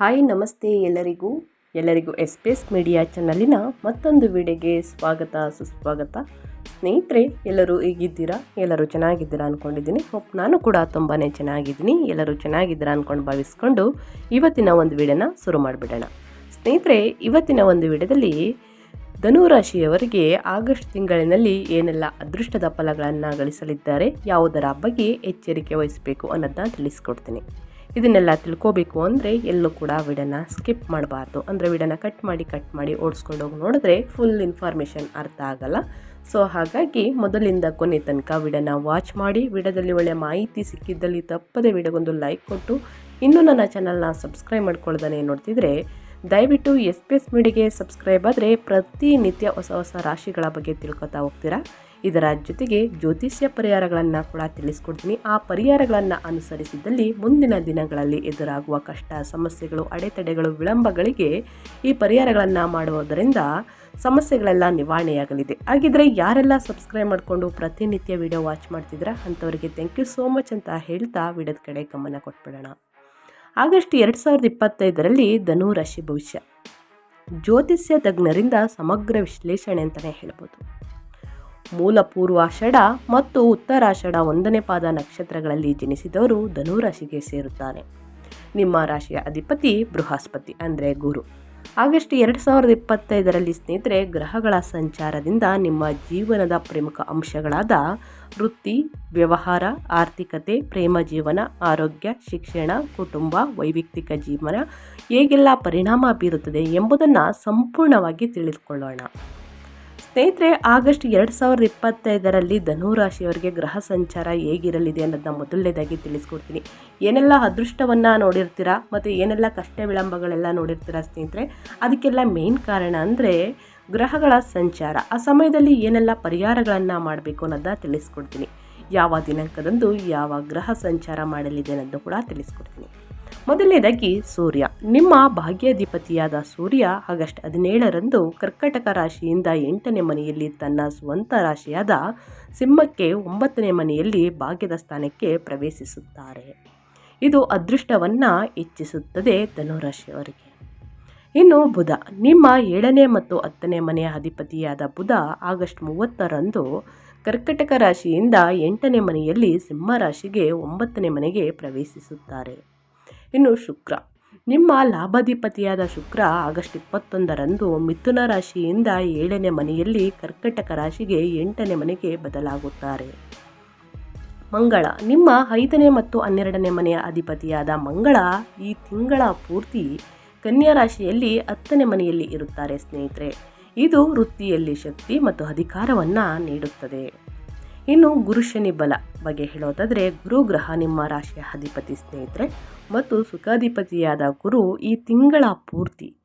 Hi, ನಮಸ್ತೆ ಎಲ್ಲರಿಗೂ. ಎಲ್ಲರಿಗೂ ಎಸ್ ಪಿ ಎಸ್ ಮೀಡಿಯಾ ಚಾನಲಿನ ಮತ್ತೊಂದು ವಿಡಿಯೋಗೆ ಸ್ವಾಗತ, ಸುಸ್ವಾಗತ. ಸ್ನೇಹಿತರೆ, ಎಲ್ಲರೂ ಈಗಿದ್ದೀರಾ ಎಲ್ಲರೂ ಚೆನ್ನಾಗಿದ್ದೀರಾ ಅಂದ್ಕೊಂಡಿದ್ದೀನಿ ಹೋಪ್ ನಾನು ಕೂಡ ತುಂಬಾ ಚೆನ್ನಾಗಿದ್ದೀನಿ. ಎಲ್ಲರೂ ಚೆನ್ನಾಗಿದ್ದೀರಾ ಅಂದ್ಕೊಂಡು ಭಾವಿಸ್ಕೊಂಡು ಇವತ್ತಿನ ಒಂದು ವಿಡಿಯೋನ ಶುರು ಮಾಡಿಬಿಡೋಣ. ಸ್ನೇಹಿತರೆ, ಇವತ್ತಿನ ಒಂದು ವಿಡಿಯೋದಲ್ಲಿ ಧನುರಾಶಿಯವರಿಗೆ ಆಗಸ್ಟ್ ತಿಂಗಳಿನಲ್ಲಿ ಏನೆಲ್ಲ ಅದೃಷ್ಟದ ಫಲಗಳನ್ನು ಗಳಿಸಲಿದ್ದಾರೆ, ಯಾವುದರ ಬಗ್ಗೆ ಎಚ್ಚರಿಕೆ ವಹಿಸಬೇಕು ಅನ್ನೋದನ್ನ ತಿಳಿಸ್ಕೊಡ್ತೀನಿ. ಇದನ್ನೆಲ್ಲ ತಿಳ್ಕೋಬೇಕು ಅಂದರೆ ಎಲ್ಲೂ ಕೂಡ ವಿಡನ ಸ್ಕಿಪ್ ಮಾಡಬಾರ್ದು. ಅಂದರೆ ವಿಡನ ಕಟ್ ಮಾಡಿ ಕಟ್ ಮಾಡಿ ಓಡಿಸ್ಕೊಂಡು ಹೋಗಿ ನೋಡಿದ್ರೆ ಫುಲ್ ಇನ್ಫಾರ್ಮೇಷನ್ ಅರ್ಥ ಆಗಲ್ಲ. ಸೊ ಹಾಗಾಗಿ ಮೊದಲಿಂದ ಕೊನೆ ತನಕ ವಿಡನ ವಾಚ್ ಮಾಡಿ, ವಿಡದಲ್ಲಿ ಒಳ್ಳೆಯ ಮಾಹಿತಿ ಸಿಕ್ಕಿದ್ದಲ್ಲಿ ತಪ್ಪದೆ ವಿಡಗೊಂದು ಲೈಕ್ ಕೊಟ್ಟು, ಇನ್ನೂ ನನ್ನ ಚಾನಲ್ನ ಸಬ್ಸ್ಕ್ರೈಬ್ ಮಾಡ್ಕೊಳ್ದೇ ನೋಡ್ತಿದ್ರೆ, ದಯವಿಟ್ಟು ಎಸ್ ಪಿ ಎಸ್ ಮೀಡಿಗೆ ಸಬ್ಸ್ಕ್ರೈಬ್ ಆದರೆ ಪ್ರತಿನಿತ್ಯ ಹೊಸ ಹೊಸ ರಾಶಿಗಳ ಬಗ್ಗೆ ತಿಳ್ಕೊತಾ ಹೋಗ್ತೀರಾ? ಇದರ ಜೊತೆಗೆ ಜ್ಯೋತಿಷ್ಯ ಪರಿಹಾರಗಳನ್ನು ಕೂಡ ತಿಳಿಸ್ಕೊಡ್ತೀನಿ. ಆ ಪರಿಹಾರಗಳನ್ನು ಅನುಸರಿಸಿದಲ್ಲಿ ಮುಂದಿನ ದಿನಗಳಲ್ಲಿ ಎದುರಾಗುವ ಕಷ್ಟ, ಸಮಸ್ಯೆಗಳು, ಅಡೆತಡೆಗಳು, ವಿಳಂಬಗಳಿಗೆ ಈ ಪರಿಹಾರಗಳನ್ನು ಮಾಡುವುದರಿಂದ ಸಮಸ್ಯೆಗಳೆಲ್ಲ ನಿವಾರಣೆಯಾಗಲಿದೆ. ಹಾಗಿದ್ರೆ ಯಾರೆಲ್ಲ ಸಬ್ಸ್ಕ್ರೈಬ್ ಮಾಡಿಕೊಂಡು ಪ್ರತಿನಿತ್ಯ ವಿಡಿಯೋ ವಾಚ್ ಮಾಡ್ತಿದ್ದೀರಾ ಅಂಥವರಿಗೆ ಥ್ಯಾಂಕ್ ಯು ಸೋ ಮಚ್ ಅಂತ ಹೇಳ್ತಾ ವಿಡಿಯೋದ ಕಡೆ ಗಮನ ಕೊಟ್ಬಿಡೋಣ. ಆಗಸ್ಟ್ ಎರಡು ಸಾವಿರದ ಇಪ್ಪತ್ತೈದರಲ್ಲಿ ಧನು ರಾಶಿ ಭವಿಷ್ಯ. ಜ್ಯೋತಿಷ್ಯ ತಜ್ಞರಿಂದ ಸಮಗ್ರ ವಿಶ್ಲೇಷಣೆ ಅಂತಲೇ ಹೇಳ್ಬೋದು. ಮೂಲ ಪೂರ್ವಾಷಾಢ ಮತ್ತು ಉತ್ತರಾಷಾಢ ಒಂದನೇ ಪಾದ ನಕ್ಷತ್ರಗಳಲ್ಲಿ ಜನಿಸಿದವರು ಧನುರಾಶಿಗೆ ಸೇರುತ್ತಾರೆ ನಿಮ್ಮ ರಾಶಿಯ ಅಧಿಪತಿ ಬೃಹಸ್ಪತಿ ಅಂದರೆ ಗುರು. ಆಗಸ್ಟ್ ಎರಡು ಸಾವಿರದ ಇಪ್ಪತ್ತೈದರಲ್ಲಿ ಸ್ನೇಹಿತರೆ, ಗ್ರಹಗಳ ಸಂಚಾರದಿಂದ ನಿಮ್ಮ ಜೀವನದ ಪ್ರಮುಖ ಅಂಶಗಳಾದ ವೃತ್ತಿ, ವ್ಯವಹಾರ, ಆರ್ಥಿಕತೆ, ಪ್ರೇಮ ಜೀವನ, ಆರೋಗ್ಯ, ಶಿಕ್ಷಣ, ಕುಟುಂಬ, ವೈಯಕ್ತಿಕ ಜೀವನ ಹೇಗೆಲ್ಲ ಪರಿಣಾಮ ಬೀರುತ್ತದೆ ಎಂಬುದನ್ನು ಸಂಪೂರ್ಣವಾಗಿ ತಿಳಿದುಕೊಳ್ಳೋಣ. ಸ್ನೇಹಿತರೆ, ಆಗಸ್ಟ್ ಎರಡು ಸಾವಿರದ ಇಪ್ಪತ್ತೈದರಲ್ಲಿ ಧನುರಾಶಿಯವರಿಗೆ ಗ್ರಹ ಸಂಚಾರ ಹೇಗಿರಲಿದೆ ಅನ್ನೋದನ್ನ ಮೊದಲನೇದಾಗಿ ತಿಳಿಸ್ಕೊಡ್ತೀನಿ. ಏನೆಲ್ಲ ಅದೃಷ್ಟವನ್ನು ನೋಡಿರ್ತೀರಾ ಮತ್ತು ಏನೆಲ್ಲ ಕಷ್ಟ ವಿಳಂಬಗಳೆಲ್ಲ ನೋಡಿರ್ತೀರಾ ಸ್ನೇಹಿತರೆ? ಅದಕ್ಕೆಲ್ಲ ಮೇನ್ ಕಾರಣ ಅಂದರೆ ಗ್ರಹಗಳ ಸಂಚಾರ. ಆ ಸಮಯದಲ್ಲಿ ಏನೆಲ್ಲ ಪರಿಹಾರಗಳನ್ನು ಮಾಡಬೇಕು ಅನ್ನೋದನ್ನ ತಿಳಿಸ್ಕೊಡ್ತೀನಿ. ಯಾವ ದಿನಾಂಕದಂದು ಯಾವ ಗ್ರಹ ಸಂಚಾರ ಮಾಡಲಿದೆ ಅನ್ನೋದು ಕೂಡ ತಿಳಿಸ್ಕೊಡ್ತೀನಿ. ಮೊದಲನೇದಾಗಿ ಸೂರ್ಯ. ನಿಮ್ಮ ಭಾಗ್ಯಾಧಿಪತಿಯಾದ ಸೂರ್ಯ ಆಗಸ್ಟ್ ಹದಿನೇಳರಂದು ಕರ್ಕಟಕ ರಾಶಿಯಿಂದ ಎಂಟನೇ ಮನೆಯಲ್ಲಿ ತನ್ನ ಸ್ವಂತ ರಾಶಿಯಾದ ಸಿಂಹಕ್ಕೆ ಒಂಬತ್ತನೇ ಮನೆಯಲ್ಲಿ ಭಾಗ್ಯದ ಸ್ಥಾನಕ್ಕೆ ಪ್ರವೇಶಿಸುತ್ತಾರೆ. ಇದು ಅದೃಷ್ಟವನ್ನು ಹೆಚ್ಚಿಸುತ್ತದೆ ಧನುರಾಶಿಯವರಿಗೆ ಇನ್ನು ಬುಧ. ನಿಮ್ಮ ಏಳನೇ ಮತ್ತು ಹತ್ತನೇ ಮನೆಯ ಅಧಿಪತಿಯಾದ ಬುಧ ಆಗಸ್ಟ್ ಮೂವತ್ತರಂದು ಕರ್ಕಟಕ ರಾಶಿಯಿಂದ ಎಂಟನೇ ಮನೆಯಲ್ಲಿ ಸಿಂಹ ರಾಶಿಗೆ ಒಂಬತ್ತನೇ ಮನೆಗೆ ಪ್ರವೇಶಿಸುತ್ತಾರೆ. ಇನ್ನು ಶುಕ್ರ. ನಿಮ್ಮ ಲಾಭಾಧಿಪತಿಯಾದ ಶುಕ್ರ ಆಗಸ್ಟ್ ಇಪ್ಪತ್ತೊಂದರಂದು ಮಿಥುನ ರಾಶಿಯಿಂದ ಏಳನೇ ಮನೆಯಲ್ಲಿ ಕರ್ಕಟಕ ರಾಶಿಗೆ ಎಂಟನೇ ಮನೆಗೆ ಬದಲಾಗುತ್ತಾರೆ. ಮಂಗಳ. ನಿಮ್ಮ ಐದನೇ ಮತ್ತು ಹನ್ನೆರಡನೇ ಮನೆಯ ಅಧಿಪತಿಯಾದ ಮಂಗಳ ಈ ತಿಂಗಳ ಪೂರ್ತಿ ಕನ್ಯಾ ರಾಶಿಯಲ್ಲಿ ಹತ್ತನೇ ಮನೆಯಲ್ಲಿ ಇರುತ್ತಾರೆ ಸ್ನೇಹಿತರೆ. ಇದು ವೃತ್ತಿಯಲ್ಲಿ ಶಕ್ತಿ ಮತ್ತು ಅಧಿಕಾರವನ್ನು ನೀಡುತ್ತದೆ. ಇನ್ನು ಗುರು ಶನಿ ಬಲ ಬಗ್ಗೆ ಹೇಳೋದಾದರೆ ಗುರು ಗ್ರಹ ನಿಮ್ಮ ರಾಶಿಯ ಅಧಿಪತಿ ಸ್ನೇಹಿತರೆ ಮತ್ತು ಸುಖಾಧಿಪತಿಯಾದ ಗುರು ಈ ತಿಂಗಳ ಪೂರ್ತಿ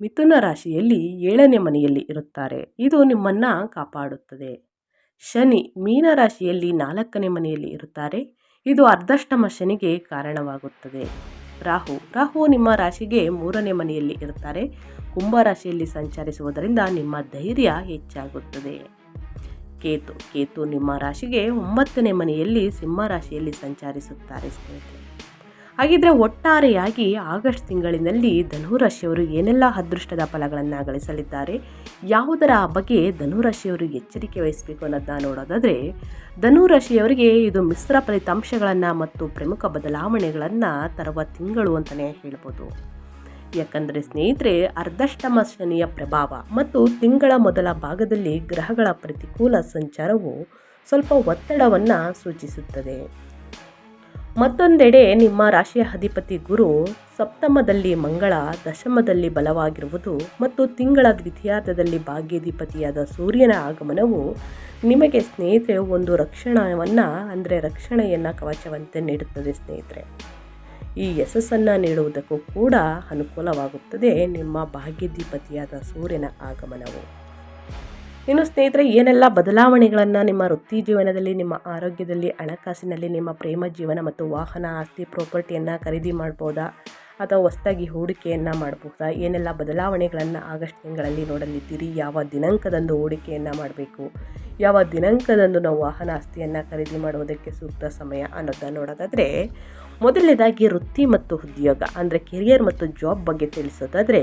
ಮಿಥುನ ರಾಶಿಯಲ್ಲಿ ಏಳನೇ ಮನೆಯಲ್ಲಿ ಇರುತ್ತಾರೆ. ಇದು ನಿಮ್ಮನ್ನು ಕಾಪಾಡುತ್ತದೆ. ಶನಿ ಮೀನ ರಾಶಿಯಲ್ಲಿ ನಾಲ್ಕನೇ ಮನೆಯಲ್ಲಿ ಇರುತ್ತಾರೆ. ಇದು ಅರ್ಧಷ್ಟಮ ಶನಿಗೆ ಕಾರಣವಾಗುತ್ತದೆ. ರಾಹು ರಾಹು ನಿಮ್ಮ ರಾಶಿಗೆ ಮೂರನೇ ಮನೆಯಲ್ಲಿ ಇರುತ್ತಾರೆ. ಕುಂಭ ರಾಶಿಯಲ್ಲಿ ಸಂಚರಿಸುವುದರಿಂದ ನಿಮ್ಮ ಧೈರ್ಯ ಹೆಚ್ಚಾಗುತ್ತದೆ. ಕೇತು ಕೇತು ನಿಮ್ಮ ರಾಶಿಗೆ ಒಂಬತ್ತನೇ ಮನೆಯಲ್ಲಿ ಸಿಂಹ ರಾಶಿಯಲ್ಲಿ ಸಂಚರಿಸುತ್ತಾರೆ ಸ್ನೇಹಿತರೆ. ಹಾಗಿದ್ರೆ ಒಟ್ಟಾರೆಯಾಗಿ ಆಗಸ್ಟ್ ತಿಂಗಳಿನಲ್ಲಿ ಧನುರಾಶಿಯವರು ಏನೆಲ್ಲ ಅದೃಷ್ಟದ ಫಲಗಳನ್ನು ಗಳಿಸಲಿದ್ದಾರೆ, ಯಾವುದರ ಬಗ್ಗೆ ಧನುರಾಶಿಯವರು ಎಚ್ಚರಿಕೆ ವಹಿಸಬೇಕು ಅನ್ನೋದನ್ನ ನೋಡೋದಾದರೆ ಧನುರಾಶಿಯವರಿಗೆ ಇದು ಮಿಶ್ರ ಫಲಿತಾಂಶಗಳನ್ನು ಮತ್ತು ಪ್ರಮುಖ ಬದಲಾವಣೆಗಳನ್ನು ತರುವ ತಿಂಗಳು ಅಂತಲೇ ಹೇಳ್ಬೋದು. ಯಾಕಂದರೆ ಸ್ನೇಹಿತರೆ, ಅರ್ಧಷ್ಟಮ ಶನಿಯ ಪ್ರಭಾವ ಮತ್ತು ತಿಂಗಳ ಮೊದಲ ಭಾಗದಲ್ಲಿ ಗ್ರಹಗಳ ಪ್ರತಿಕೂಲ ಸಂಚಾರವು ಸ್ವಲ್ಪ ಒತ್ತಡವನ್ನು ಸೂಚಿಸುತ್ತದೆ. ಮತ್ತೊಂದೆಡೆ, ನಿಮ್ಮ ರಾಶಿಯ ಅಧಿಪತಿ ಗುರು ಸಪ್ತಮದಲ್ಲಿ ಮಂಗಳ, ದಶಮದಲ್ಲಿ ಬಲವಾಗಿರುವುದು ಮತ್ತು ತಿಂಗಳ ದ್ವಿತೀಯಾರ್ಧದಲ್ಲಿ ಭಾಗ್ಯಾಧಿಪತಿಯಾದ ಸೂರ್ಯನ ಆಗಮನವು ನಿಮಗೆ ಸ್ನೇಹಿತರೆ ಒಂದು ರಕ್ಷಣವನ್ನು, ಅಂದರೆ ರಕ್ಷಣೆಯನ್ನು ಕವಚವಂತೆ ನೀಡುತ್ತದೆ ಸ್ನೇಹಿತರೆ. ಈ ಯಶಸ್ಸನ್ನು ನೀಡುವುದಕ್ಕೂ ಕೂಡ ಅನುಕೂಲವಾಗುತ್ತದೆ ನಿಮ್ಮ ಭಾಗ್ಯಧಿಪತಿಯಾದ ಸೂರ್ಯನ ಆಗಮನವು. ಇನ್ನು ಸ್ನೇಹಿತರೆ, ಏನೆಲ್ಲ ಬದಲಾವಣೆಗಳನ್ನು ನಿಮ್ಮ ವೃತ್ತಿ ಜೀವನದಲ್ಲಿ, ನಿಮ್ಮ ಆರೋಗ್ಯದಲ್ಲಿ, ಹಣಕಾಸಿನಲ್ಲಿ, ನಿಮ್ಮ ಪ್ರೇಮ ಜೀವನ ಮತ್ತು ವಾಹನ ಆಸ್ತಿ ಪ್ರಾಪರ್ಟಿಯನ್ನು ಖರೀದಿ ಮಾಡ್ಬೋದಾ? ಅಥವಾ ಹೊಸದಾಗಿ ಹೂಡಿಕೆಯನ್ನು ಮಾಡಬಹುದಾ ಏನೆಲ್ಲ ಬದಲಾವಣೆಗಳನ್ನು ಆಗಸ್ಟ್ ತಿಂಗಳಲ್ಲಿ ನೋಡಲಿದ್ದೀರಿ? ಯಾವ ದಿನಾಂಕದಂದು ಹೂಡಿಕೆಯನ್ನು ಮಾಡಬೇಕು? ಯಾವ ದಿನಾಂಕದಂದು ನಾವು ವಾಹನ ಆಸ್ತಿಯನ್ನು ಖರೀದಿ ಮಾಡುವುದಕ್ಕೆ ಸೂಕ್ತ ಸಮಯ ಅನ್ನೋದನ್ನು ನೋಡೋದಾದರೆ ಮೊದಲನೇದಾಗಿ ವೃತ್ತಿ ಮತ್ತು ಉದ್ಯೋಗ, ಅಂದರೆ ಕೆರಿಯರ್ ಮತ್ತು ಜಾಬ್ ಬಗ್ಗೆ ತಿಳಿಸೋದಾದರೆ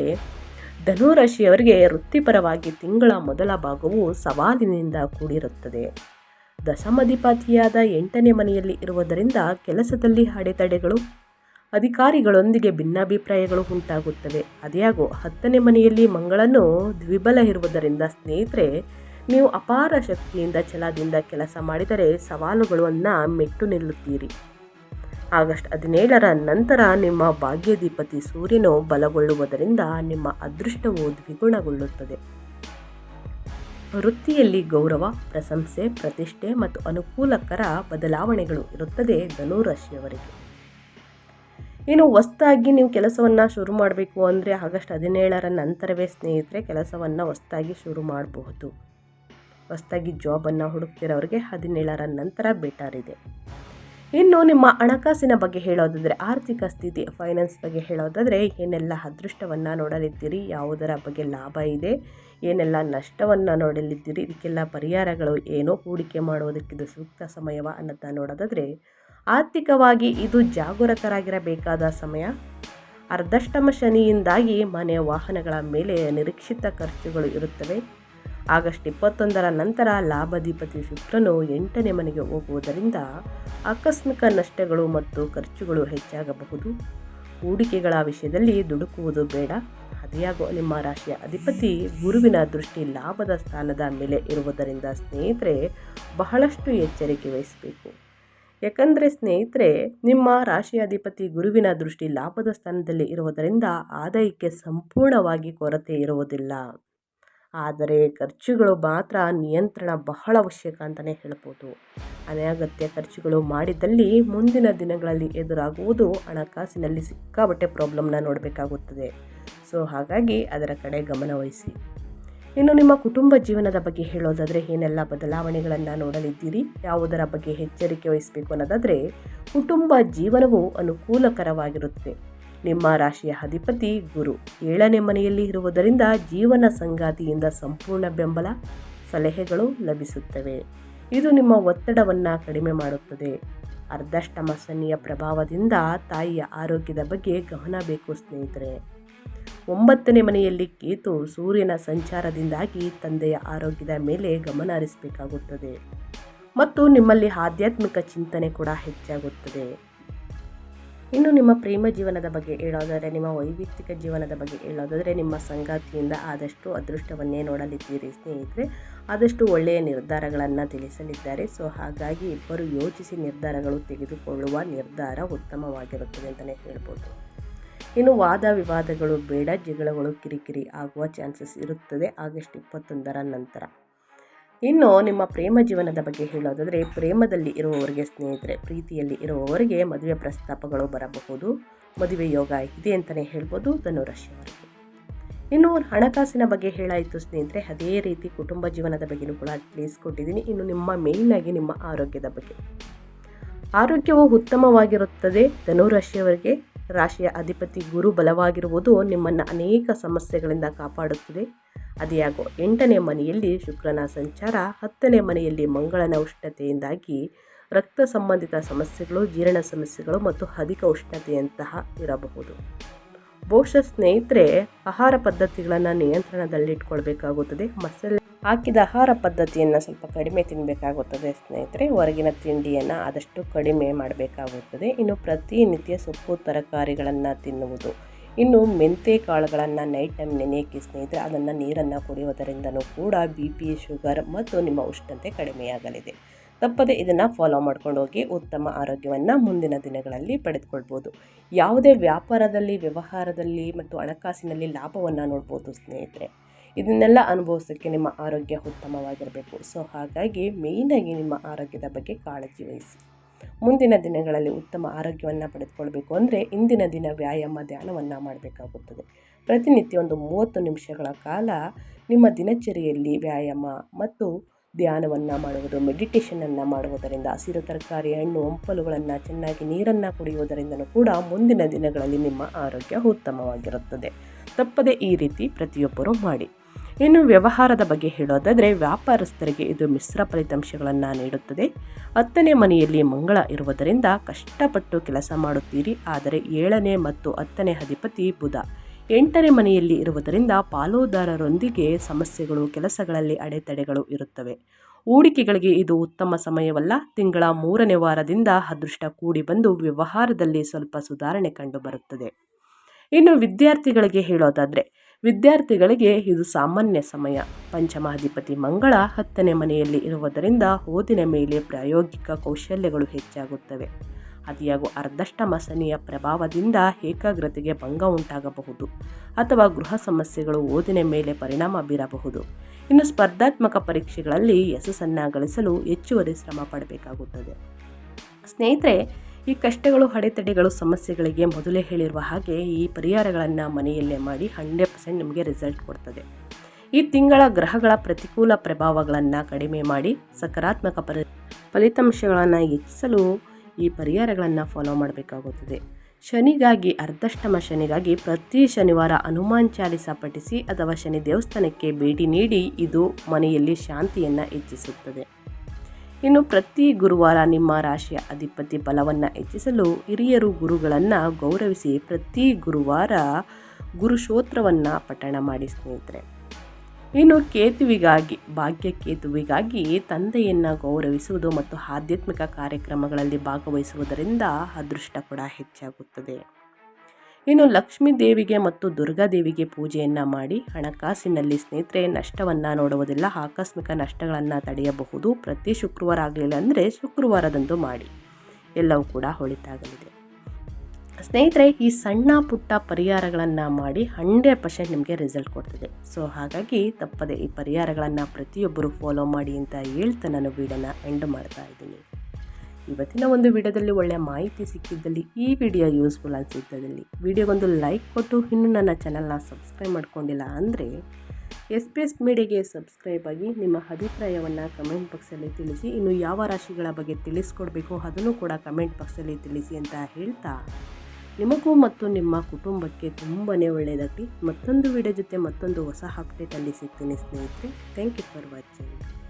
ಧನುರಾಶಿಯವರಿಗೆ ವೃತ್ತಿಪರವಾಗಿ ತಿಂಗಳ ಮೊದಲ ಭಾಗವು ಸವಾಲಿನಿಂದ ಕೂಡಿರುತ್ತದೆ. ದಶಮಧಿಪತಿಯಾದ ಎಂಟನೇ ಮನೆಯಲ್ಲಿ ಇರುವುದರಿಂದ ಕೆಲಸದಲ್ಲಿ ಅಡೆತಡೆಗಳು, ಅಧಿಕಾರಿಗಳೊಂದಿಗೆ ಭಿನ್ನಾಭಿಪ್ರಾಯಗಳು ಉಂಟಾಗುತ್ತವೆ. ಅದ್ಯಾಗೋ ಹತ್ತನೇ ಮನೆಯಲ್ಲಿ ಮಂಗಳನು ದ್ವಿಬಲ ಇರುವುದರಿಂದ ಸ್ನೇಹಿತರೆ, ನೀವು ಅಪಾರ ಶಕ್ತಿಯಿಂದ ಛಲದಿಂದ ಕೆಲಸ ಮಾಡಿದರೆ ಸವಾಲುಗಳನ್ನು ಮೆಟ್ಟು ನಿಲ್ಲುತ್ತೀರಿ. ಆಗಸ್ಟ್ ಹದಿನೇಳರ ನಂತರ ನಿಮ್ಮ ಭಾಗ್ಯಾಧಿಪತಿ ಸೂರ್ಯನು ಬಲಗೊಳ್ಳುವುದರಿಂದ ನಿಮ್ಮ ಅದೃಷ್ಟವು ದ್ವಿಗುಣಗೊಳ್ಳುತ್ತದೆ. ವೃತ್ತಿಯಲ್ಲಿ ಗೌರವ, ಪ್ರಶಂಸೆ, ಪ್ರತಿಷ್ಠೆ ಮತ್ತು ಅನುಕೂಲಕರ ಬದಲಾವಣೆಗಳು ಇರುತ್ತದೆ ಧನುರಾಶಿಯವರಿಗೆ. ಇನ್ನು ಹೊಸ್ತಾಗಿ ನೀವು ಕೆಲಸವನ್ನು ಶುರು ಮಾಡಬೇಕು ಅಂದರೆ ಆಗಸ್ಟ್ ಹದಿನೇಳರ ನಂತರವೇ ಸ್ನೇಹಿತರೆ ಕೆಲಸವನ್ನು ಹೊಸ್ತಾಗಿ ಶುರು ಮಾಡಬಹುದು. ಹೊಸ್ತಾಗಿ ಜಾಬನ್ನು ಹುಡುಕ್ತಿರೋರಿಗೆ ಹದಿನೇಳರ ನಂತರ ಬೆಟರ್ ಇದೆ ಇನ್ನು ನಿಮ್ಮ ಹಣಕಾಸಿನ ಬಗ್ಗೆ ಹೇಳೋದಾದರೆ, ಆರ್ಥಿಕ ಸ್ಥಿತಿ ಫೈನಾನ್ಸ್ ಬಗ್ಗೆ ಹೇಳೋದಾದರೆ, ಏನೆಲ್ಲ ಅದೃಷ್ಟವನ್ನು ನೋಡಲಿದ್ದೀರಿ, ಯಾವುದರ ಬಗ್ಗೆ ಲಾಭ ಇದೆ, ಏನೆಲ್ಲ ನಷ್ಟವನ್ನು ನೋಡಲಿದ್ದೀರಿ, ಇದಕ್ಕೆಲ್ಲ ಪರಿಹಾರಗಳು ಏನು, ಹೂಡಿಕೆ ಮಾಡುವುದಕ್ಕಿದು ಸೂಕ್ತ ಸಮಯವ ಅನ್ನೋದನ್ನ ನೋಡೋದಾದರೆ, ಆರ್ಥಿಕವಾಗಿ ಇದು ಜಾಗರೂಕರಾಗಿರಬೇಕಾದ ಸಮಯ. ಅರ್ಧಷ್ಟಮ ಶನಿಯಿಂದಾಗಿ ಮನೆ ವಾಹನಗಳ ಮೇಲೆ ನಿರೀಕ್ಷಿತ ಖರ್ಚುಗಳು ಇರುತ್ತವೆ. ಆಗಸ್ಟ್ ಇಪ್ಪತ್ತೊಂದರ ನಂತರ ಲಾಭಾಧಿಪತಿ ಶುಕ್ರನು ಎಂಟನೇ ಮನೆಗೆ ಹೋಗುವುದರಿಂದ ಆಕಸ್ಮಿಕ ನಷ್ಟಗಳು ಮತ್ತು ಖರ್ಚುಗಳು ಹೆಚ್ಚಾಗಬಹುದು. ಹೂಡಿಕೆಗಳ ವಿಷಯದಲ್ಲಿ ದುಡುಕುವುದು ಬೇಡ. ಅದೇಯಾಗೋ ನಿಮ್ಮ ರಾಶಿಯ ಅಧಿಪತಿ ಗುರುವಿನ ದೃಷ್ಟಿ ಲಾಭದ ಸ್ಥಾನದ ಮೇಲೆ ಇರುವುದರಿಂದ ಸ್ನೇಹಿತರೆ, ಬಹಳಷ್ಟು ಎಚ್ಚರಿಕೆ ವಹಿಸಬೇಕು. ಯಾಕಂದರೆ ಸ್ನೇಹಿತರೆ, ನಿಮ್ಮ ರಾಶಿಯ ಅಧಿಪತಿ ಗುರುವಿನ ದೃಷ್ಟಿ ಲಾಭದ ಸ್ಥಾನದಲ್ಲಿ ಇರುವುದರಿಂದ ಆದಾಯಕ್ಕೆ ಸಂಪೂರ್ಣವಾಗಿ ಕೊರತೆ ಇರುವುದಿಲ್ಲ. ಆದರೆ ಖರ್ಚುಗಳು ಮಾತ್ರ ನಿಯಂತ್ರಣ ಬಹಳ ಅವಶ್ಯಕ ಅಂತಲೇ ಹೇಳ್ಬೋದು. ಅನಗತ್ಯ ಖರ್ಚುಗಳು ಮಾಡಿದಲ್ಲಿ ಮುಂದಿನ ದಿನಗಳಲ್ಲಿ ಎದುರಾಗುವುದು ಹಣಕಾಸಿನಲ್ಲಿ ಸಿಕ್ಕಾಬಟ್ಟೆ ಪ್ರಾಬ್ಲಮ್ನ ನೋಡಬೇಕಾಗುತ್ತದೆ. ಸೊ ಹಾಗಾಗಿ ಅದರ ಕಡೆ ಗಮನವಹಿಸಿ ಇನ್ನು ನಿಮ್ಮ ಕುಟುಂಬ ಜೀವನದ ಬಗ್ಗೆ ಹೇಳೋದಾದರೆ ಏನೆಲ್ಲ ಬದಲಾವಣೆಗಳನ್ನು ನೋಡಲಿದ್ದೀರಿ? ಯಾವುದರ ಬಗ್ಗೆ ಎಚ್ಚರಿಕೆ ವಹಿಸಬೇಕು ಅನ್ನೋದಾದರೆ ಕುಟುಂಬ ಜೀವನವು ಅನುಕೂಲಕರವಾಗಿರುತ್ತೆ. ನಿಮ್ಮ ರಾಶಿಯ ಅಧಿಪತಿ ಗುರು ಏಳನೇ ಮನೆಯಲ್ಲಿ ಇರುವುದರಿಂದ ಜೀವನ ಸಂಗಾತಿಯಿಂದ ಸಂಪೂರ್ಣ ಬೆಂಬಲ, ಸಲಹೆಗಳು ಲಭಿಸುತ್ತವೆ. ಇದು ನಿಮ್ಮ ಒತ್ತಡವನ್ನು ಕಡಿಮೆ ಮಾಡುತ್ತದೆ. ಅರ್ಧಷ್ಟಮ ಶನಿಯ ಪ್ರಭಾವದಿಂದ ತಾಯಿಯ ಆರೋಗ್ಯದ ಬಗ್ಗೆ ಗಮನ ಬೇಕು ಸ್ನೇಹಿತರೆ. ಒಂಬತ್ತನೇ ಮನೆಯಲ್ಲಿ ಕೇತು ಸೂರ್ಯನ ಸಂಚಾರದಿಂದಾಗಿ ತಂದೆಯ ಆರೋಗ್ಯದ ಮೇಲೆ ಗಮನ ಹರಿಸಬೇಕಾಗುತ್ತದೆ. ಮತ್ತು ನಿಮ್ಮಲ್ಲಿ ಆಧ್ಯಾತ್ಮಿಕ ಚಿಂತನೆ ಕೂಡ ಹೆಚ್ಚಾಗುತ್ತದೆ. ಇನ್ನು ನಿಮ್ಮ ಪ್ರೇಮ ಜೀವನದ ಬಗ್ಗೆ ಹೇಳೋದಾದರೆ, ನಿಮ್ಮ ವೈಯಕ್ತಿಕ ಜೀವನದ ಬಗ್ಗೆ ಹೇಳೋದಾದರೆ, ನಿಮ್ಮ ಸಂಗಾತಿಯಿಂದ ಆದಷ್ಟು ಅದೃಷ್ಟವನ್ನೇ ನೋಡಲಿದ್ದೀರಿ ಸ್ನೇಹಿತರೆ. ಆದಷ್ಟು ಒಳ್ಳೆಯ ನಿರ್ಧಾರಗಳನ್ನು ತಿಳಿಸಲಿದ್ದಾರೆ. ಸೊ, ಹಾಗಾಗಿ ಇಬ್ಬರು ಯೋಚಿಸಿ ನಿರ್ಧಾರಗಳು ತೆಗೆದುಕೊಳ್ಳುವ ನಿರ್ಧಾರ ಉತ್ತಮವಾಗಿರುತ್ತದೆ ಅಂತಲೇ ಹೇಳ್ಬೋದು. ಇನ್ನು ವಾದ ವಿವಾದಗಳು ಬೇಡ, ಜಗಳಗಳು ಕಿರಿಕಿರಿ ಆಗುವ ಚಾನ್ಸಸ್ ಇರುತ್ತದೆ ಆಗಸ್ಟ್ ಇಪ್ಪತ್ತೊಂದರ ನಂತರ. ಇನ್ನು ನಿಮ್ಮ ಪ್ರೇಮ ಜೀವನದ ಬಗ್ಗೆ ಹೇಳೋದಾದರೆ, ಪ್ರೇಮದಲ್ಲಿ ಇರುವವರಿಗೆ ಸ್ನೇಹಿತರೆ, ಪ್ರೀತಿಯಲ್ಲಿ ಇರುವವರಿಗೆ ಮದುವೆ ಪ್ರಸ್ತಾಪಗಳು ಬರಬಹುದು. ಮದುವೆ ಯೋಗ ಇದೆ ಅಂತಲೇ ಹೇಳ್ಬೋದು ಧನುರಾಶಿಯವರಿಗೆ ಇನ್ನು ಹಣಕಾಸಿನ ಬಗ್ಗೆ ಹೇಳಾಯಿತು ಸ್ನೇಹಿತರೆ, ಅದೇ ರೀತಿ ಕುಟುಂಬ ಜೀವನದ ಬಗ್ಗೆಯೂ ಕೂಡ ತಿಳಿಸ್ಕೊಟ್ಟಿದ್ದೀನಿ ಇನ್ನು ನಿಮ್ಮ ಮೇಯ್ನಾಗಿ ನಿಮ್ಮ ಆರೋಗ್ಯದ ಬಗ್ಗೆ. ಆರೋಗ್ಯವು ಉತ್ತಮವಾಗಿರುತ್ತದೆ ಧನುರಾಶಿಯವರಿಗೆ. ರಾಶಿಯ ಅಧಿಪತಿ ಗುರು ಬಲವಾಗಿರುವುದು ನಿಮ್ಮನ್ನು ಅನೇಕ ಸಮಸ್ಯೆಗಳಿಂದ ಕಾಪಾಡುತ್ತದೆ. ಅದೇಯಾಗೋ ಎಂಟನೇ ಮನೆಯಲ್ಲಿ ಶುಕ್ರನ ಸಂಚಾರ, ಹತ್ತನೇ ಮನೆಯಲ್ಲಿ ಮಂಗಳನ ಉಷ್ಣತೆಯಿಂದಾಗಿ ರಕ್ತ ಸಂಬಂಧಿತ ಸಮಸ್ಯೆಗಳು, ಜೀರ್ಣ ಸಮಸ್ಯೆಗಳು ಮತ್ತು ಅಧಿಕ ಉಷ್ಣತೆಯಂತಹ ಇರಬಹುದು. ಬಹುಶಃ ಸ್ನೇಹಿತರೆ, ಆಹಾರ ಪದ್ಧತಿಗಳನ್ನು ನಿಯಂತ್ರಣದಲ್ಲಿಟ್ಕೊಳ್ಬೇಕಾಗುತ್ತದೆ. ಮಸಾಲೆ ಹಾಕಿದ ಆಹಾರ ಪದ್ಧತಿಯನ್ನು ಸ್ವಲ್ಪ ಕಡಿಮೆ ತಿನ್ನಬೇಕಾಗುತ್ತದೆ ಸ್ನೇಹಿತರೆ. ಹೊರಗಿನ ತಿಂಡಿಯನ್ನು ಆದಷ್ಟು ಕಡಿಮೆ ಮಾಡಬೇಕಾಗುತ್ತದೆ. ಇನ್ನು ಪ್ರತಿನಿತ್ಯ ಸೊಪ್ಪು, ತರಕಾರಿಗಳನ್ನು ತಿನ್ನುವುದು. ಇನ್ನು ಮೆಂತೆ ಕಾಳುಗಳನ್ನು ನೈಟ್ ಟೈಮ್ ನೆನೆಯಕ್ಕೆ ಸ್ನೇಹಿತರೆ, ಅದನ್ನು ನೀರನ್ನು ಕುಡಿಯೋದರಿಂದನೂ ಕೂಡ ಬಿ ಪಿ ಶುಗರ್ ಮತ್ತು ನಿಮ್ಮ ಉಷ್ಣತೆ ಕಡಿಮೆಯಾಗಲಿದೆ. ತಪ್ಪದೆ ಇದನ್ನು ಫಾಲೋ ಮಾಡ್ಕೊಂಡು ಹೋಗಿ ಉತ್ತಮ ಆರೋಗ್ಯವನ್ನು ಮುಂದಿನ ದಿನಗಳಲ್ಲಿ ಪಡೆದುಕೊಳ್ಬೋದು. ಯಾವುದೇ ವ್ಯಾಪಾರದಲ್ಲಿ, ವ್ಯವಹಾರದಲ್ಲಿ ಮತ್ತು ಹಣಕಾಸಿನಲ್ಲಿ ಲಾಭವನ್ನು ನೋಡ್ಬೋದು ಸ್ನೇಹಿತರೆ. ಇದನ್ನೆಲ್ಲ ಅನುಭವಿಸೋಕ್ಕೆ ನಿಮ್ಮ ಆರೋಗ್ಯ ಉತ್ತಮವಾಗಿರಬೇಕು. ಸೊ, ಹಾಗಾಗಿ ಮೇಯ್ನಾಗಿ ನಿಮ್ಮ ಆರೋಗ್ಯದ ಬಗ್ಗೆ ಕಾಳಜಿ ವಹಿಸಿ. ಮುಂದಿನ ದಿನಗಳಲ್ಲಿ ಉತ್ತಮ ಆರೋಗ್ಯವನ್ನು ಪಡೆದುಕೊಳ್ಬೇಕು ಅಂದರೆ ಇಂದಿನ ದಿನ ವ್ಯಾಯಾಮ, ಧ್ಯಾನವನ್ನು ಮಾಡಬೇಕಾಗುತ್ತದೆ. ಪ್ರತಿನಿತ್ಯ ಒಂದು ಮೂವತ್ತು ನಿಮಿಷಗಳ ಕಾಲ ನಿಮ್ಮ ದಿನಚರಿಯಲ್ಲಿ ವ್ಯಾಯಾಮ ಮತ್ತು ಧ್ಯಾನವನ್ನು ಮಾಡುವುದು, ಮೆಡಿಟೇಷನನ್ನು ಮಾಡುವುದರಿಂದ, ಹಸಿರು ತರಕಾರಿ, ಹಣ್ಣು, ಹಂಪಲುಗಳನ್ನು ಚೆನ್ನಾಗಿ ನೀರನ್ನು ಕುಡಿಯುವುದರಿಂದಲೂ ಕೂಡ ಮುಂದಿನ ದಿನಗಳಲ್ಲಿ ನಿಮ್ಮ ಆರೋಗ್ಯ ಉತ್ತಮವಾಗಿರುತ್ತದೆ. ತಪ್ಪದೆ ಈ ರೀತಿ ಪ್ರತಿಯೊಬ್ಬರೂ ಮಾಡಿ. ಇನ್ನು ವ್ಯವಹಾರದ ಬಗ್ಗೆ ಹೇಳೋದಾದರೆ ವ್ಯಾಪಾರಸ್ಥರಿಗೆ ಇದು ಮಿಶ್ರ ಫಲಿತಾಂಶಗಳನ್ನು ನೀಡುತ್ತದೆ. ಹತ್ತನೇ ಮನೆಯಲ್ಲಿ ಮಂಗಳ ಇರುವುದರಿಂದ ಕಷ್ಟಪಟ್ಟು ಕೆಲಸ ಮಾಡುತ್ತೀರಿ. ಆದರೆ ಏಳನೇ ಮತ್ತು ಹತ್ತನೇ ಅಧಿಪತಿ ಬುಧ. ಎಂಟನೇ ಮನೆಯಲ್ಲಿ ಇರುವುದರಿಂದ ಪಾಲುದಾರರೊಂದಿಗೆ ಸಮಸ್ಯೆಗಳು, ಕೆಲಸಗಳಲ್ಲಿ ಅಡೆತಡೆಗಳು ಇರುತ್ತವೆ. ಹೂಡಿಕೆಗಳಿಗೆ ಇದು ಉತ್ತಮ ಸಮಯವಲ್ಲ. ತಿಂಗಳ ಮೂರನೇ ವಾರದಿಂದ ಅದೃಷ್ಟ ಕೂಡಿ ಬಂದು ವ್ಯವಹಾರದಲ್ಲಿ ಸ್ವಲ್ಪ ಸುಧಾರಣೆ ಕಂಡುಬರುತ್ತದೆ. ಇನ್ನು ವಿದ್ಯಾರ್ಥಿಗಳಿಗೆ ಹೇಳೋದಾದರೆ ವಿದ್ಯಾರ್ಥಿಗಳಿಗೆ ಇದು ಸಾಮಾನ್ಯ ಸಮಯ. ಪಂಚಮಾಧಿಪತಿ ಮಂಗಳ ಹತ್ತನೇ ಮನೆಯಲ್ಲಿ ಇರುವುದರಿಂದ ಓದಿನ ಮೇಲೆ ಪ್ರಾಯೋಗಿಕ ಕೌಶಲ್ಯಗಳು ಹೆಚ್ಚಾಗುತ್ತವೆ. ಅತಿಯಾಗು ಅರ್ಧಷ್ಟಮ ಶನಿಯ ಪ್ರಭಾವದಿಂದ ಏಕಾಗ್ರತೆಗೆ ಭಂಗ ಉಂಟಾಗಬಹುದು ಅಥವಾ ಗೃಹ ಸಮಸ್ಯೆಗಳು ಓದಿನ ಮೇಲೆ ಪರಿಣಾಮ ಬೀರಬಹುದು. ಇನ್ನು ಸ್ಪರ್ಧಾತ್ಮಕ ಪರೀಕ್ಷೆಗಳಲ್ಲಿ ಯಶಸ್ಸನ್ನು ಗಳಿಸಲು ಹೆಚ್ಚುವರಿ ಶ್ರಮ ಪಡಬೇಕಾಗುತ್ತದೆ. ಸ್ನೇಹಿತರೆ ಈ ಕಷ್ಟಗಳು, ಅಡೆತಡೆಗಳು, ಸಮಸ್ಯೆಗಳಿಗೆ ಮೊದಲೇ ಹೇಳಿರುವ ಹಾಗೆ ಈ ಪರಿಹಾರಗಳನ್ನು ಮನೆಯಲ್ಲೇ ಮಾಡಿ ಹಂಡ್ರೆಡ್ ಪರ್ಸೆಂಟ್ ನಿಮಗೆ ರಿಸಲ್ಟ್ ಕೊಡ್ತದೆ. ಈ ತಿಂಗಳ ಗ್ರಹಗಳ ಪ್ರತಿಕೂಲ ಪ್ರಭಾವಗಳನ್ನು ಕಡಿಮೆ ಮಾಡಿ ಸಕಾರಾತ್ಮಕ ಪರಿ, ಫಲಿತಾಂಶಗಳನ್ನು ಹೆಚ್ಚಿಸಲು ಈ ಪರಿಹಾರಗಳನ್ನು ಫಾಲೋ ಮಾಡಬೇಕಾಗುತ್ತದೆ. ಶನಿಗಾಗಿ, ಅರ್ಧಷ್ಟಮ ಶನಿಗಾಗಿ ಪ್ರತಿ ಶನಿವಾರ ಹನುಮಾನ್ ಚಾಲಿಸ ಪಠಿಸಿ ಅಥವಾ ಶನಿ ದೇವಸ್ಥಾನಕ್ಕೆ ಭೇಟಿ ನೀಡಿ ಇದು ಮನೆಯಲ್ಲಿ ಶಾಂತಿಯನ್ನು ಹೆಚ್ಚಿಸುತ್ತದೆ. ಇನ್ನು ಪ್ರತಿ ಗುರುವಾರ ನಿಮ್ಮ ರಾಶಿಯ ಅಧಿಪತಿ ಬಲವನ್ನು ಹೆಚ್ಚಿಸಲು ಹಿರಿಯರು ಗುರುಗಳನ್ನು ಗೌರವಿಸಿ ಪ್ರತಿ ಗುರುವಾರ ಗುರುಶೋತ್ರವನ್ನು ಪಠಣ ಮಾಡಿ ಸ್ನೇಹಿತರೆ. ಇನ್ನು ಕೇತುವಿಗಾಗಿ, ಭಾಗ್ಯ ಕೇತುವಿಗಾಗಿ ತಂದೆಯನ್ನು ಗೌರವಿಸುವುದು ಮತ್ತು ಆಧ್ಯಾತ್ಮಿಕ ಕಾರ್ಯಕ್ರಮಗಳಲ್ಲಿ ಭಾಗವಹಿಸುವುದರಿಂದ ಅದೃಷ್ಟ ಕೂಡ ಹೆಚ್ಚಾಗುತ್ತದೆ. ಇನ್ನು ಲಕ್ಷ್ಮೀ ದೇವಿಗೆ ಮತ್ತು ದುರ್ಗಾದೇವಿಗೆ ಪೂಜೆಯನ್ನು ಮಾಡಿ ಹಣಕಾಸಿನಲ್ಲಿ ಸ್ನೇಹಿತರೆ ನಷ್ಟವನ್ನು ನೋಡುವುದಿಲ್ಲ, ಆಕಸ್ಮಿಕ ನಷ್ಟಗಳನ್ನು ತಡೆಯಬಹುದು. ಪ್ರತಿ ಶುಕ್ರವಾರ ಆಗಲಿಲ್ಲ ಅಂದರೆ ಶುಕ್ರವಾರದಂದು ಮಾಡಿ. ಎಲ್ಲವೂ ಕೂಡ ಹೊಳಿತಾಗಲಿದೆ. ಸ್ನೇಹಿತರೆ, ಈ ಸಣ್ಣ ಪುಟ್ಟ ಪರಿಹಾರಗಳನ್ನು ಮಾಡಿ ಹಂಡ್ರೆಡ್ ಪರ್ಸೆಂಟ್ ನಿಮಗೆ ರಿಸಲ್ಟ್ ಕೊಡ್ತದೆ. ಸೊ ಹಾಗಾಗಿ ತಪ್ಪದೆ ಈ ಪರಿಹಾರಗಳನ್ನು ಪ್ರತಿಯೊಬ್ಬರು ಫಾಲೋ ಮಾಡಿ ಅಂತ ಹೇಳ್ತಾ ನಾನು ವೀಡಿಯೋನ ಎಂಡ್ ಮಾಡ್ತಾ ಇದ್ದೀನಿ. ಇವತ್ತಿನ ಒಂದು ವಿಡಿಯೋದಲ್ಲಿ ಒಳ್ಳೆಯ ಮಾಹಿತಿ ಸಿಕ್ಕಿದ್ದಲ್ಲಿ ಈ ವಿಡಿಯೋ ಯೂಸ್ಫುಲ್ ಅನಿಸಿದ್ದಲ್ಲಿ ವಿಡಿಯೋಗೊಂದು ಲೈಕ್ ಕೊಟ್ಟು ಇನ್ನೂ ನನ್ನ ಚಾನಲ್ನ ಸಬ್ಸ್ಕ್ರೈಬ್ ಮಾಡ್ಕೊಂಡಿಲ್ಲ ಅಂದರೆ ಎಸ್ ಪಿ ಎಸ್ ಮೀಡಿಯಾಗೆ ಸಬ್ಸ್ಕ್ರೈಬ್ ಆಗಿ ನಿಮ್ಮ ಅಭಿಪ್ರಾಯವನ್ನು ಕಮೆಂಟ್ ಬಾಕ್ಸಲ್ಲಿ ತಿಳಿಸಿ, ಇನ್ನು ಯಾವ ರಾಶಿಗಳ ಬಗ್ಗೆ ತಿಳಿಸ್ಕೊಡ್ಬೇಕು ಅದನ್ನು ಕೂಡ ಕಮೆಂಟ್ ಬಾಕ್ಸಲ್ಲಿ ತಿಳಿಸಿ ಅಂತ ಹೇಳ್ತಾ, ನಿಮಗೂ ಮತ್ತು ನಿಮ್ಮ ಕುಟುಂಬಕ್ಕೆ ತುಂಬಾ ಒಳ್ಳೆಯದಾಗಲಿ. ಮತ್ತೊಂದು ವಿಡಿಯೋ ಜೊತೆ ಮತ್ತೊಂದು ಹೊಸ ಅಪ್ಡೇಟಲ್ಲಿ ಸಿಗ್ತೀನಿ ಸ್ನೇಹಿತರೆ. Thank you for watching